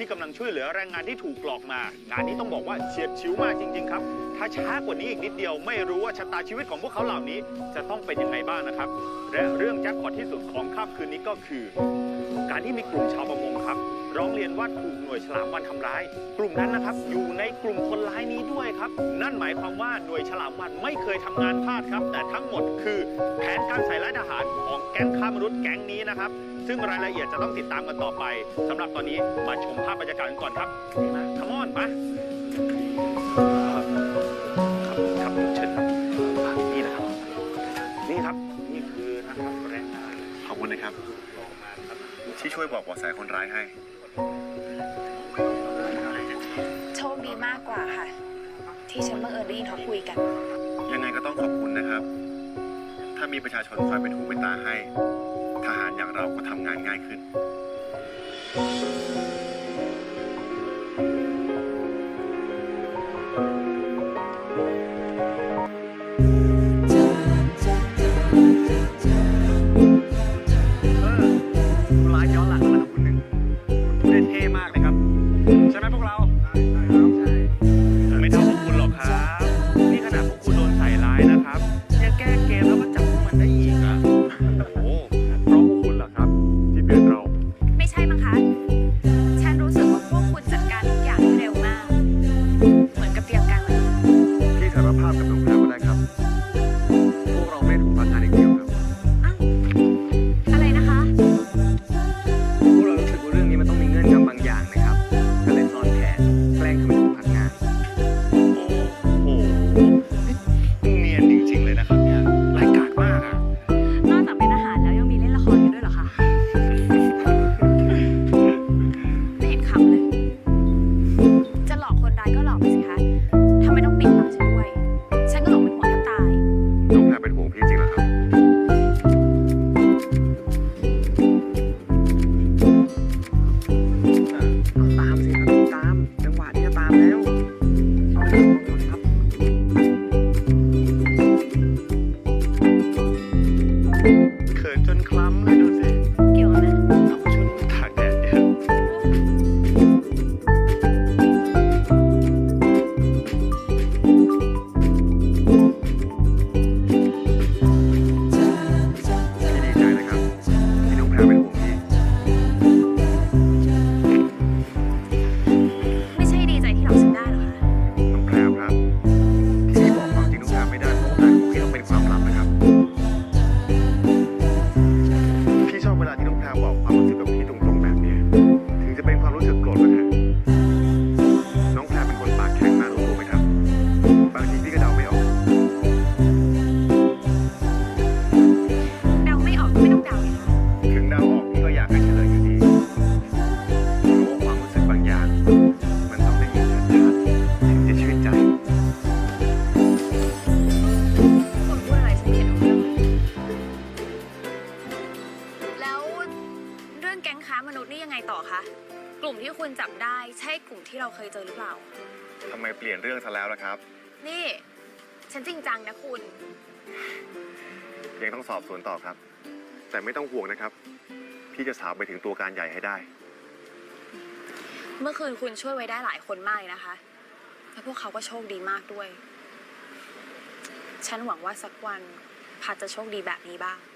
ที่กำลังช่วยเหลือแรงงานที่ถูกหลอกมา งานนี้ต้องบอกว่าเฉียดฉิวมากจริง ๆ ครับ ถ้าช้ากว่านี้อีกนิดเดียวไม่รู้ว่าชะตาชีวิตของพวกเขาเหล่านี้ จะต้องเป็นยังไงบ้างนะครับ และเรื่องแจ็คพอตที่สุดของค่ำคืนนี้ก็คือ การที่มีกลุ่มชาวประมงครับ ร้องเรียนว่าถูกหน่วยฉลามวันทำร้าย กลุ่มนั้นนะครับอยู่ในกลุ่มคนร้ายนี้ด้วยครับ นั่นหมายความว่าหน่วยฉลามวันไม่เคยทำงานพลาดครับ แต่ทั้งหมดคือแผนการใส่ร้ายทหารของแก๊งค้ามนุษย์แก๊งนี้นะครับ ซึ่งรายละเอียดจะต้องติดตามกันต่อไปสำหรับตอนนี้มาชมภาพบรรยากาศกันก่อนครับมาขมอนมาครับครับเชิญครับนี่นะครับนี่ครับนี่คือนะครับแรงงานขอบคุณนะครับที่ช่วยบอกเบาะแสคนร้ายให้ โชคดีมากกว่าค่ะ ที่ฉันบังเอิญได้ยินเขาคุยกัน ยังไงก็ต้องขอบคุณนะครับ ถ้ามีประชาชนคอยเป็นหูเป็นตาให้ ทหารอย่างเราก็ทำงานง่ายขึ้นร้ ช่ไหมพวกเรา คนร้ายก็หลอกไปสิคะทำไมต้องปิดบังฉันด้วย ฉันก็หลงเป็นหัวแทบตาย น้องแพรเป็นห่วงพี่จริงเหรอครับ ตามสิครับตาม จังหวะนี้จะตามแล้ว ค้ามนุษย์นี่ยังไงต่อคะ กลุ่มที่คุณจับได้ใช่กลุ่มที่เราเคยเจอหรือเปล่า ทำไมเปลี่ยนเรื่องซะแล้วล่ะครับ นี่ ฉันจริงจังนะคุณ ยังต้องสอบสวนต่อครับ แต่ไม่ต้องห่วงนะครับ พี่จะสาวไปถึงตัวการใหญ่ให้ได้ เมื่อคืนคุณช่วยไว้ได้หลายคนมากเลยนะคะ และพวกเขาก็โชคดีมากด้วย ฉันหวังว่าสักวันพัดจะโชคดีแบบนี้บ้างน